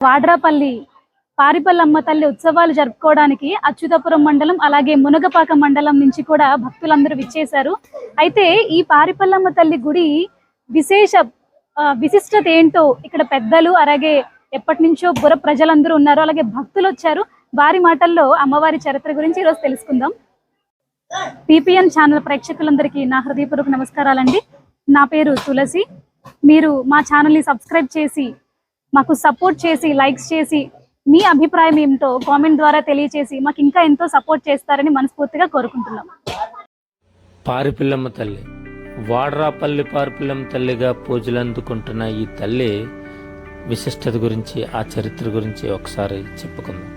వాడ్రాపల్లి పారిపల్లమ్మ తల్లి ఉత్సవాలు జరుపుకోవడానికి అచ్యుతాపురం మండలం అలాగే మునగపాక మండలం నుంచి కూడా భక్తులందరూ విచ్చేశారు. అయితే ఈ పారిపల్లమ్మ తల్లి గుడి విశేష ఆ, విశిష్టత ఏంటో ఇక్కడ పెద్దలు అలాగే ఎప్పటి నుంచో బుర ప్రజలందరూ ఉన్నారు. అలాగే భక్తులు వచ్చారు. వారి మాటల్లో అమ్మవారి చరిత్ర గురించి ఈరోజు తెలుసుకుందాం. పిపిఎన్ ఛానల్ ప్రేక్షకులందరికీ నా హృదయపూర్వక నమస్కారాలండి. నా పేరు తులసి. మీరు మా ఛానల్ని సబ్స్క్రైబ్ చేసి మాకు సపోర్ట్ చేసి లైక్స్ చేసి మీ అభిప్రాయం ఏమిటో కామెంట్ ద్వారా తెలియచేసి మాకు ఇంకా ఎంతో సపోర్ట్ చేస్తారని మనస్ఫూర్తిగా కోరుకుంటున్నాం. పారిపిల్లమ్మ తల్లి వాడ్రాపల్లి పారిపిల్లమ్మ తల్లిగా పూజలు అందుకుంటున్న ఈ తల్లి విశిష్టత గురించి ఆ చరిత్ర గురించి ఒకసారి చెప్పుకుందాం.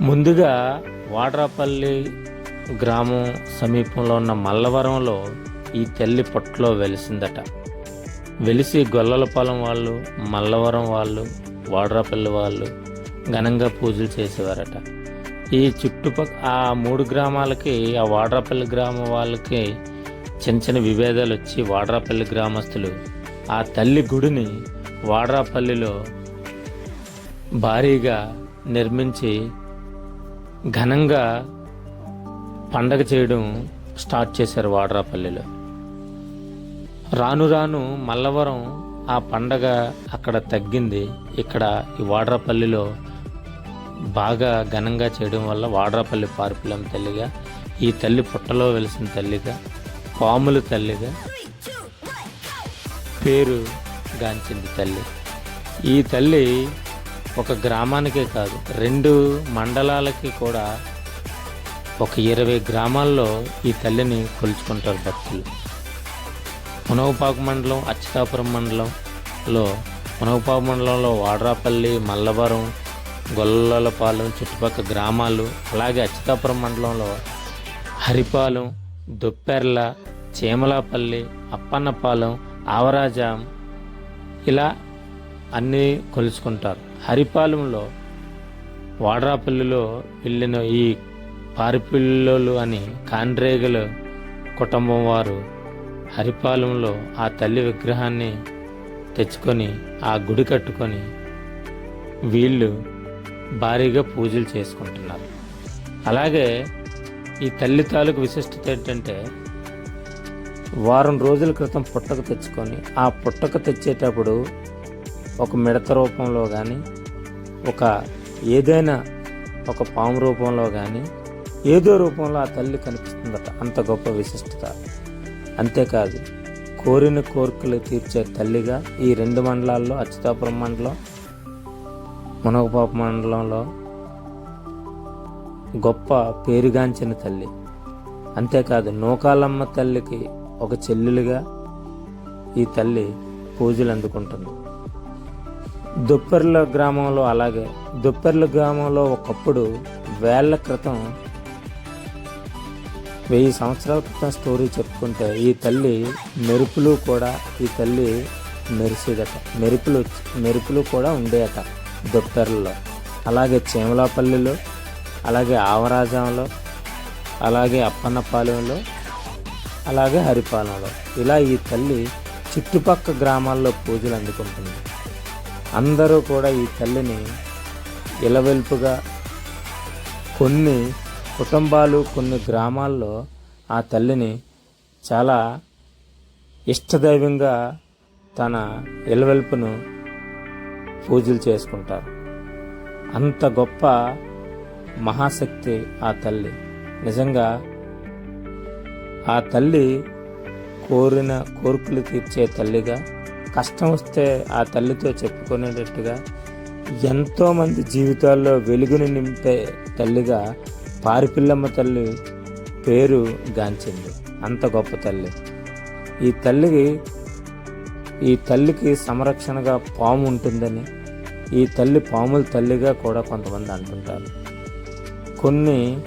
ముందుగా వాడ్రాపల్లి గ్రామం సమీపంలో ఉన్న మల్లవరంలో ఈ తల్లి పొట్టలో వెలిసిందట. వెలిసి గొల్లలపాలెం వాళ్ళు మల్లవరం వాళ్ళు వాడ్రాపల్లి వాళ్ళు ఘనంగా పూజలు చేసేవారట. ఈ చుట్టుపక్క ఆ మూడు గ్రామాలకి ఆ వాడ్రాపల్లి గ్రామం వాళ్ళకి చిన్న చిన్న విభేదాలు వచ్చి వాడ్రాపల్లి గ్రామస్తులు ఆ తల్లి గుడిని వాడ్రాపల్లిలో భారీగా నిర్మించి ఘనంగా పండగ చేయడం స్టార్ట్ చేశారు వాడ్రాపల్లిలో. రాను రాను మల్లవరం ఆ పండగ అక్కడ తగ్గింది. ఇక్కడ ఈ వాడ్రాపల్లిలో బాగా ఘనంగా చేయడం వల్ల వాడ్రాపల్లి పార్పులం తల్లిగా ఈ తల్లి పుట్టలో వెలిసిన తల్లిగా పాముల తల్లిగా పేరు గాంచింది తల్లి. ఈ తల్లి ఒక గ్రామానికే కాదు రెండు మండలాలకి కూడా ఒక ఇరవై గ్రామాల్లో ఈ తల్లిని కొలుచుకుంటారు భక్తులు. మునగపాకు మండలం అచ్యుతాపురం మండలంలో మునగపాకు మండలంలో వాడ్రాపల్లి మల్లవరం గొల్లలపాలెం చుట్టుపక్కల గ్రామాలు అలాగే అచ్యుతాపురం మండలంలో హరిపాలెం దుప్పెర్ల చేమలాపల్లి అప్పన్నపాలెం ఆవరాజాం ఇలా అన్నీ కొలుచుకుంటారు. హరిపాలెంలో వాడ్రాపల్లిలో వెళ్ళిన ఈ పారిపిల్లలు అని కాండ్రేగలు కుటుంబం వారు హరిపాలెంలో ఆ తల్లి విగ్రహాన్ని తెచ్చుకొని ఆ గుడి కట్టుకొని వీళ్ళు భారీగా పూజలు చేసుకుంటున్నారు. అలాగే ఈ తల్లి తాలూకు విశిష్టత ఏంటంటే వారం రోజుల క్రితం పుట్టక తెచ్చుకొని ఆ పుట్టక తెచ్చేటప్పుడు ఒక మిడత రూపంలో కానీ ఒక ఏదైనా ఒక పాము రూపంలో కానీ ఏదో రూపంలో ఆ తల్లి కనిపిస్తుందట. అంత గొప్ప విశిష్టత. అంతేకాదు కోరిన కోరికలు తీర్చే తల్లిగా ఈ రెండు మండలాల్లో అచ్యుతాపురం మండలం మునగపాపు మండలంలో గొప్ప పేరుగాంచిన తల్లి. అంతేకాదు నూకాలమ్మ తల్లికి ఒక చెల్లెలుగా ఈ తల్లి పూజలు అందుకుంటుంది. దుప్పెర్ల గ్రామంలో అలాగే దుప్పెర్ల గ్రామంలో ఒకప్పుడు వేళ్ళ క్రితం వెయ్యి సంవత్సరాల క్రితం స్టోరీ చెప్పుకుంటే ఈ తల్లి మెరుపులు కూడా ఈ తల్లి మెరిసేదట. మెరుపులు మెరుపులు కూడా ఉండేయట దుప్పెర్లలో అలాగే చేమలాపల్లిలో అలాగే ఆవరాజంలో అలాగే అప్పన్నపాలెంలో అలాగే హరిపాలెంలో. ఇలా ఈ తల్లి చుట్టుపక్క గ్రామాల్లో పూజలు అందుకుంటుంది. అందరూ కూడా ఈ తల్లిని ఇలవెల్పుగా కొన్ని కుటుంబాలు కొన్ని గ్రామాల్లో ఆ తల్లిని చాలా ఇష్టదైవంగా తన ఇలవెల్పును పూజలు చేసుకుంటారు. అంత గొప్ప మహాశక్తి ఆ తల్లి. నిజంగా ఆ తల్లి కోరిన కోరికలు తీర్చే తల్లిగా కష్టం వస్తే ఆ తల్లితో చెప్పుకునేటట్టుగా ఎంతోమంది జీవితాల్లో వెలుగుని నింపే తల్లిగా పారిపిల్లమ్మ తల్లి పేరు గాంచింది. అంత గొప్ప తల్లి. ఈ తల్లికి ఈ తల్లికి సంరక్షణగా పాము ఉంటుందని ఈ తల్లి పాముల తల్లిగా కూడా కొంతమంది అంటుంటారు. కొన్ని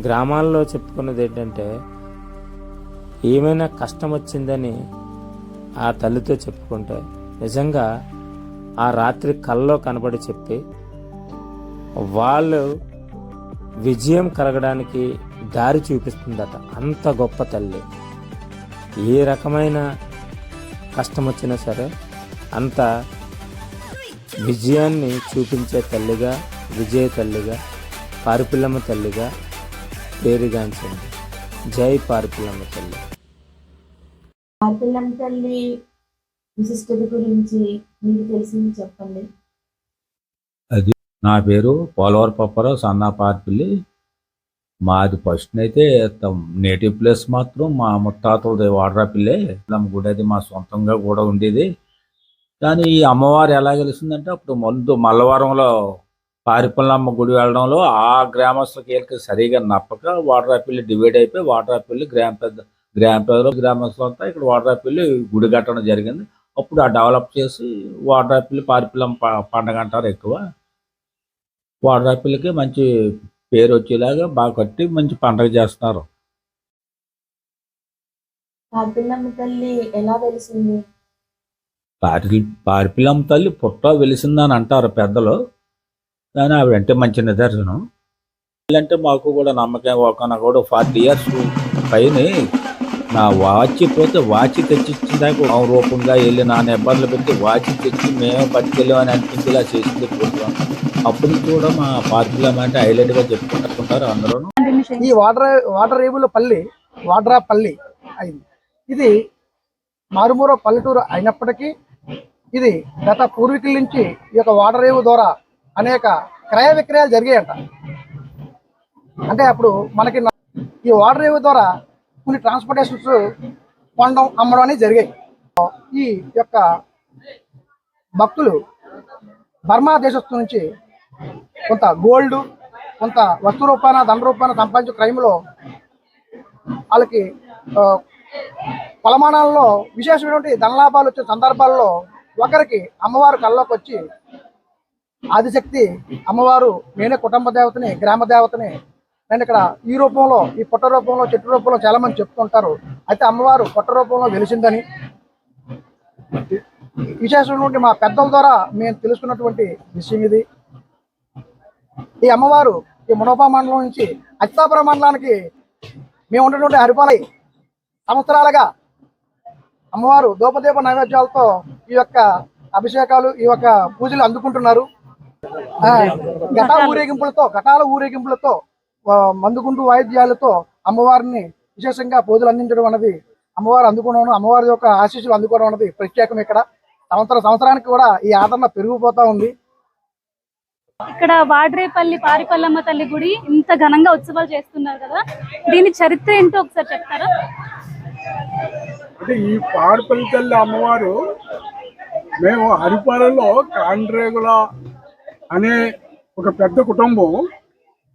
గ్రామాల్లో చెప్పుకున్నది ఏంటంటే ఏమైనా కష్టం వచ్చిందని ఆ తల్లితో చెప్పుకుంటే నిజంగా ఆ రాత్రి కల్లో కనబడి చెప్పి వాళ్ళు విజయం కలగడానికి దారి చూపిస్తుందట. అంత గొప్ప తల్లి. ఏ రకమైన కష్టం వచ్చినా సరే అంత విజయాన్ని చూపించే తల్లిగా విజయ తల్లిగా పారిపిల్లమ్మ తల్లిగా పేరుగాంచింది జై పారిపిల్లమ్మ తల్లి. పారిపిల్లమ్మ తల్లి విశిష్టత గురించి మీకు తెలిసింది చెప్పండి. నా పేరు పోలవరం పప్పారావు సన్నా పార్పిల్లి మాది ఫస్ట్ అయితే నేటివ్ ప్లేస్ మాత్రం మా ముత్తాతలది వాడ్రాపిల్లే పిల్లమ్మ గుడి అది మా సొంతంగా కూడా ఉండేది. కానీ ఈ అమ్మవారు ఎలా గెలిచిందంటే అప్పుడు ముందు మల్లవరంలో పారిపల్లమ్మ గుడి వెళ్ళడంలో ఆ గ్రామస్తులకి వీళ్ళకి సరిగా నప్పక వాడ్రాపిల్లి డివైడ్ అయిపోయి వాడ్రాపిల్లి గ్రామ పెద్ద గ్రామ పెద్దలు గ్రామస్తులు అంతా ఇక్కడ వాడ్రాపిల్లి గుడి కట్టడం జరిగింది. అప్పుడు ఆ డెవలప్ చేసి వాడ్రాపిల్లి పారిపల్లమ్మ పండగ అంటారు ఎక్కువ. వాడ్రాపిల్లికి మంచి పేరు వచ్చేలాగా బాగా కట్టి మంచి పండగ చేస్తున్నారు. ఆర్పిల్లమ్మ తల్లి ఎలా వెలిసింది? పారి పారిపిల్లమ్మ తల్లి పుట్ట వెలిసిందని అంటారు పెద్దలు. కానీ ఆవిడంటే మంచి నిదర్శనం. అంటే మాకు కూడా నమ్మకం. ఒక కూడా ఫార్టీ ఇయర్స్ పైన నా వాచ్ పోతే వాచ్ తెచ్చిచ్చిన దాకా రూపంగా వెళ్ళి నా నెంబర్లు పెట్టి వాచ్ తెచ్చి మేమే పట్టుకెళ్ళామని అనిపించేలా చేసింది ప్రభుత్వం. అప్పుడు కూడా మా పార్టీలో అంటే హైలైట్గా చెప్పుకుంటారు అందరూ. ఈ వాటర్ వాటర్ రేవుల పల్లి వాడ్రా పల్లి అయింది. ఇది మారుమూర పల్లెటూరు అయినప్పటికీ ఇది గత పూర్వీకుల నుంచి ఈ యొక్క వాటర్ రేవు ద్వారా అనేక క్రయ విక్రయాలు జరిగాయంట. అంటే అప్పుడు మనకి ఈ వాటర్ రేవు ద్వారా కొన్ని ట్రాన్స్పోర్టేషన్స్ కొనడం అమ్మడం అనేది జరిగాయి. ఈ యొక్క భక్తులు బర్మా దేశస్థు నుంచి కొంత గోల్డ్ కొంత వస్తు రూపాన దండ రూపాన సంపాదించే క్రైమ్లో వాళ్ళకి కొలమానాల్లో విశేషమైనటువంటి ధనలాభాలు వచ్చే సందర్భాల్లో ఒకరికి అమ్మవారు కళ్ళలోకి వచ్చి ఆదిశక్తి అమ్మవారు నేనే కుటుంబ దేవతని గ్రామ దేవతని నేను ఇక్కడ ఈ రూపంలో ఈ పుట్ట రూపంలో చెట్టు రూపంలో చాలా మంది చెప్తుంటారు. అయితే అమ్మవారు పుట్ట రూపంలో వెలిసిందని. విశేషమైనటువంటి మా పెద్దల ద్వారా మేము తెలుసుకున్నటువంటి విషయం ఇది. ఈ అమ్మవారు ఈ మునోపా మండలం నుంచి అచ్చాపురం మండలానికి మేము ఉన్నటువంటి హరిపాలై సంవత్సరాలుగా అమ్మవారు దూపదీప నైవేద్యాలతో ఈ యొక్క అభిషేకాలు ఈ యొక్క పూజలు అందుకుంటున్నారు. ఆ, ఊరేగింపులతో ఘటాల ఊరేగింపులతో మందుగుండు వాయిద్యాలతో అమ్మవారిని విశేషంగా పూజలు అందించడం అన్నది అమ్మవారు అందుకోవడం అమ్మవారి యొక్క ఆశీస్సులు అందుకోవడం అన్నది ప్రత్యేకం ఇక్కడ. సంవత్సరం సంవత్సరానికి కూడా ఈ ఆదరణ పెరిగిపోతా ఉంది. ఇక్కడ వాడ్రేపల్లి పారిపల్లమ్మ తల్లి గుడి ఇంత ఘనంగా ఉత్సవాలు చేస్తున్నారు కదా. దీని చరిత్ర ఏంటో ఒకసారి చెప్తారా? అంటే ఈ పారుపల్లి తల్లి అమ్మవారు మేము హరిపాలలో కాండ్రేగుల అనే ఒక పెద్ద కుటుంబం.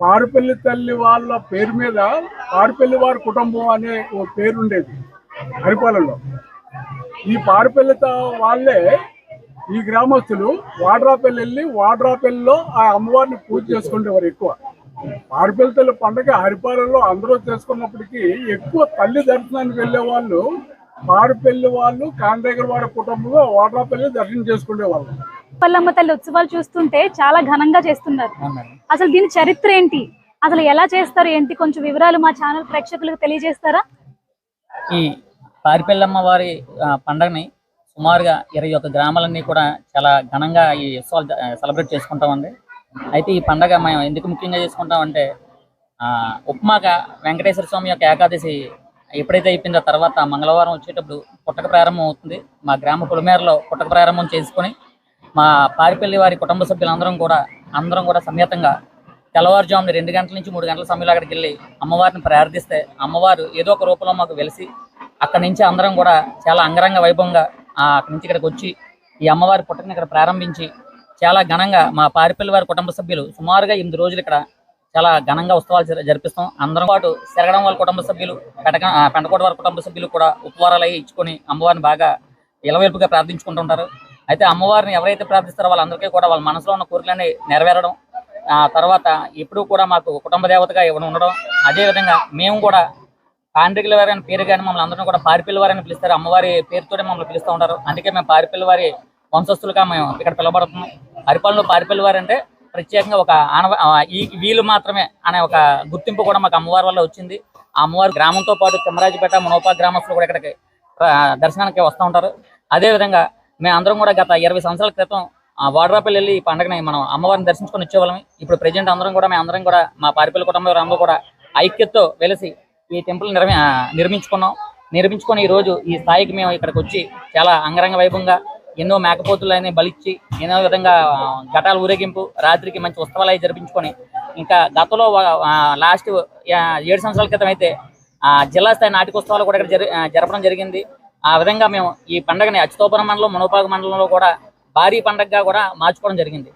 పారుపల్లి తల్లి వాళ్ళ పేరు మీద పారుపల్లి వారి కుటుంబం అనే ఒక పేరు ఉండేది హరిపాలలో. ఈ పారుపల్లి వాళ్ళే ఈ గ్రామస్తులు వాడ్రాపల్లి వెళ్ళి వాడ్రాపల్లిలో ఆ అమ్మవారిని పూజ చేసుకునేవారు ఎక్కువ. పారుపల్లి తల్లి పండగ హరిపాలలో అందరూ చేసుకున్నప్పటికీ ఎక్కువ తల్లి దర్శనానికి వెళ్ళే వాళ్ళు పారుపల్లి వాళ్ళు కాండ్రేగర్ వారి కుటుంబంలో వాడ్రాపల్లి దర్శనం చేసుకునేవాళ్ళు పల్లమ్మ తల్లి ఉత్సవాలు చూస్తుంటే చాలా ఘనంగా చేస్తున్నారు. అసలు దీని చరిత్ర ఏంటి? అసలు ఎలా చేస్తారు? ఏంటి? కొంచెం వివరాలు మా ఛానల్ ప్రేక్షకులకు తెలియజేస్తారా? ఈ పారిపెల్లమ్మ వారి పండగని సుమారుగా ఇరవై ఒక్క గ్రామాలన్నీ కూడా చాలా ఘనంగా ఈ ఉత్సవాలు సెలబ్రేట్ చేసుకుంటామండి. అయితే ఈ పండగ మేము ఎందుకు ముఖ్యంగా చేసుకుంటామంటే ఆ, ఉప్మాక వెంకటేశ్వర స్వామి యొక్క ఏకాదశి ఎప్పుడైతే అయిపోయిందో తర్వాత మంగళవారం వచ్చేటప్పుడు పుట్టక ప్రారంభం అవుతుంది. మా గ్రామ పులిమేరలో పుట్టక ప్రారంభం చేసుకొని మా పారిపల్లి వారి కుటుంబ సభ్యులందరం కూడా అందరం కూడా సమేతంగా తెల్లవారుజామున రెండు గంటల నుంచి మూడు గంటల సమయంలో అక్కడికి వెళ్ళి అమ్మవారిని ప్రార్థిస్తే అమ్మవారు ఏదో ఒక రూపంలో మాకు వెలిసి అక్కడి నుంచి అందరం కూడా చాలా అంగరంగ వైభవంగా అక్కడి నుంచి ఇక్కడికి వచ్చి ఈ అమ్మవారి పుట్టకని ఇక్కడ ప్రారంభించి చాలా ఘనంగా మా పారిపల్లి వారి కుటుంబ సభ్యులు సుమారుగా ఎనిమిది రోజులు ఇక్కడ చాలా ఘనంగా ఉత్సవాలు జరిపిస్తాం. అందరం పాటు సెరగడం వాళ్ళ కుటుంబ సభ్యులు పెటక పెంటకోట వారి కుటుంబ సభ్యులు కూడా ఉపవారాలు అవి ఇచ్చుకొని అమ్మవారిని బాగా ఇలవేల్పుగా ప్రార్థించుకుంటుంటారు అయితే అమ్మవారిని ఎవరైతే ప్రార్థిస్తారో వాళ్ళందరికీ కూడా వాళ్ళ మనసులో ఉన్న కోరికలన్నీ నెరవేరడం ఆ తర్వాత ఎప్పుడూ కూడా మాకు కుటుంబ దేవతగా ఇవ్వడం ఉండడం అదేవిధంగా మేము కూడా పాండ్రికల వారి అని పేరు కానీ మమ్మల్ని అందరం కూడా పార్పిల్లి వారి అని పిలుస్తారు. అమ్మవారి పేరుతోనే మమ్మల్ని పిలుస్తూ ఉంటారు. అందుకే మేము పారిపిల్లి వారి వంశస్థులుగా మేము ఇక్కడ పిలవబడుతున్నాం. అరిపాలలో పారిపిల్లి వారు అంటే ప్రత్యేకంగా ఒక ఆనవ ఈ వీళ్ళు మాత్రమే అనే ఒక గుర్తింపు కూడా మాకు అమ్మవారి వల్ల వచ్చింది. ఆ అమ్మవారి గ్రామంతో పాటు తిమ్మరాజుపేట మనోపా గ్రామస్తులు కూడా ఇక్కడికి దర్శనానికి వస్తూ ఉంటారు. అదేవిధంగా మేము అందరం కూడా గత ఇరవై సంవత్సరాల క్రితం ఆ వాడ్రాపల్లి వెళ్ళి ఈ పండుగని మనం అమ్మవారిని దర్శించుకొని వచ్చేవాళ్ళం. ఇప్పుడు ప్రజెంట్ అందరం కూడా మేము అందరం కూడా మా పారిపల్లి కుటుంబంలో కూడా ఐక్యతతో వెలిసి ఈ టెంపుల్ నిర్మి నిర్మించుకున్నాం. నిర్మించుకొని ఈ రోజు ఈ స్థాయికి మేము ఇక్కడికి వచ్చి చాలా అంగరంగ వైభవంగా ఎన్నో మేకపోతులని బలిచ్చి ఎన్నో విధంగా ఘటాల ఊరేగింపు రాత్రికి మంచి ఉత్సవాలు జరిపించుకొని ఇంకా గతంలో లాస్ట్ ఏడు సంవత్సరాల క్రితం అయితే జిల్లా స్థాయి నాటికోత్సవాలు కూడా ఇక్కడ జరి జరపడం జరిగింది. ఆ విధంగా మేము ఈ పండుగని అచ్యుతోపురం మండలం మునోపాక మండలంలో కూడా భారీ పండగగా కూడా మార్చుకోవడం జరిగింది.